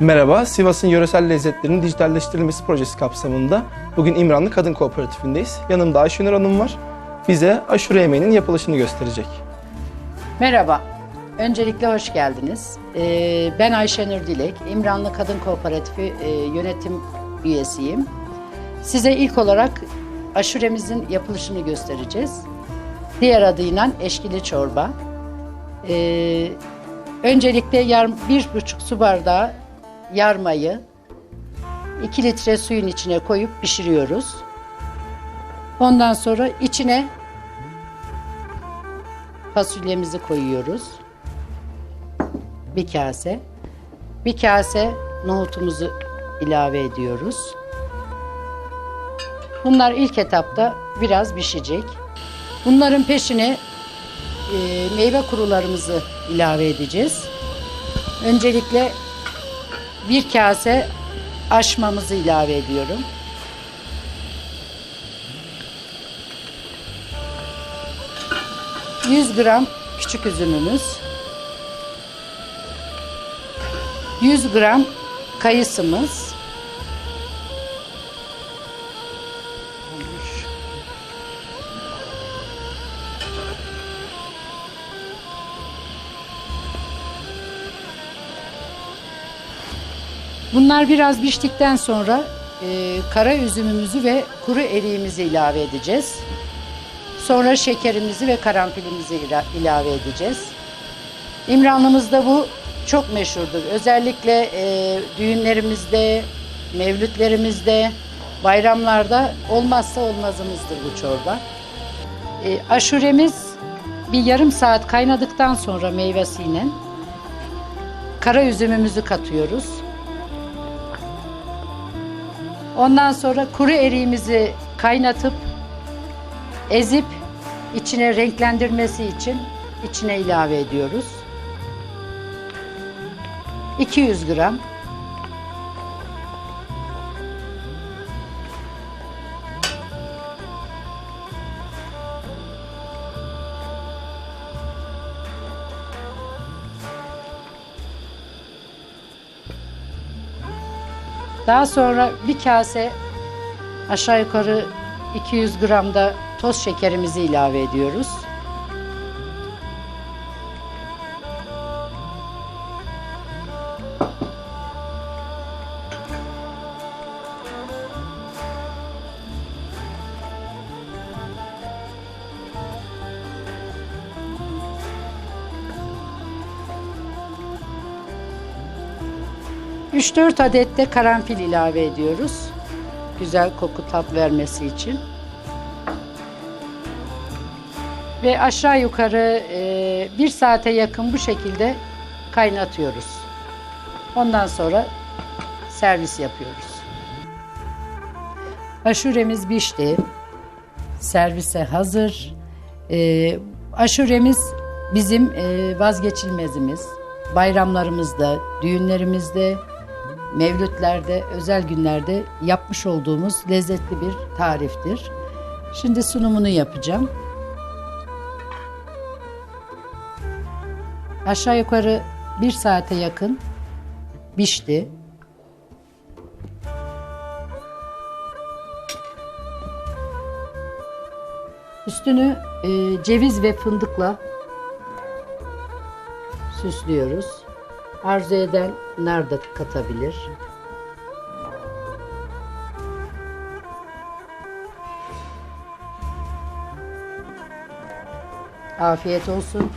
Merhaba, Sivas'ın yöresel lezzetlerinin dijitalleştirilmesi projesi kapsamında bugün İmranlı Kadın Kooperatifindeyiz. Yanımda Ayşenur Hanım var. Bize aşure yemeğinin yapılışını gösterecek. Merhaba. Öncelikle hoş geldiniz. Ee, ben Ayşenur Dilek, İmranlı Kadın Kooperatifi e, yönetim üyesiyim. Size ilk olarak aşuremizin yapılışını göstereceğiz. Diğer adıyla eşkili çorba. Ee, öncelikle bir buçuk su bardağı yarmayı 2 litre suyun içine koyup pişiriyoruz. Ondan sonra içine fasulyemizi koyuyoruz. Bir kase. Bir kase nohutumuzu ilave ediyoruz. Bunlar ilk etapta biraz pişecek. Bunların peşine e, meyve kurularımızı ilave edeceğiz. Öncelikle bir kase aşmamızı ilave ediyorum. ...100 gram küçük üzümümüz... ...100 gram kayısımız... Bunlar biraz piştikten sonra e, kara üzümümüzü ve kuru eriğimizi ilave edeceğiz. Sonra şekerimizi ve karanfilimizi ila- ilave edeceğiz. İmranlımızda bu çok meşhurdur. Özellikle e, düğünlerimizde, mevlütlerimizde, bayramlarda olmazsa olmazımızdır bu çorba. E, aşuremiz bir yarım saat kaynadıktan sonra meyvesiyle kara üzümümüzü katıyoruz. Ondan sonra kuru eriğimizi kaynatıp ezip içine renklendirmesi için içine ilave ediyoruz. 200 gram Daha sonra bir kase aşağı yukarı 200 gram da toz şekerimizi ilave ediyoruz. Üç dört adet de karanfil ilave ediyoruz. Güzel koku tat vermesi için. Ve aşağı yukarı e, bir saate yakın bu şekilde kaynatıyoruz. Ondan sonra servis yapıyoruz. Aşuremiz pişti. Servise hazır. E, aşuremiz bizim e, vazgeçilmezimiz. Bayramlarımızda, düğünlerimizde, mevlütlerde, özel günlerde yapmış olduğumuz lezzetli bir tariftir. Şimdi sunumunu yapacağım. Aşağı yukarı bir saate yakın pişti. Üstünü e, ceviz ve fındıkla süslüyoruz. Arzu edenler de katabilir. Afiyet olsun.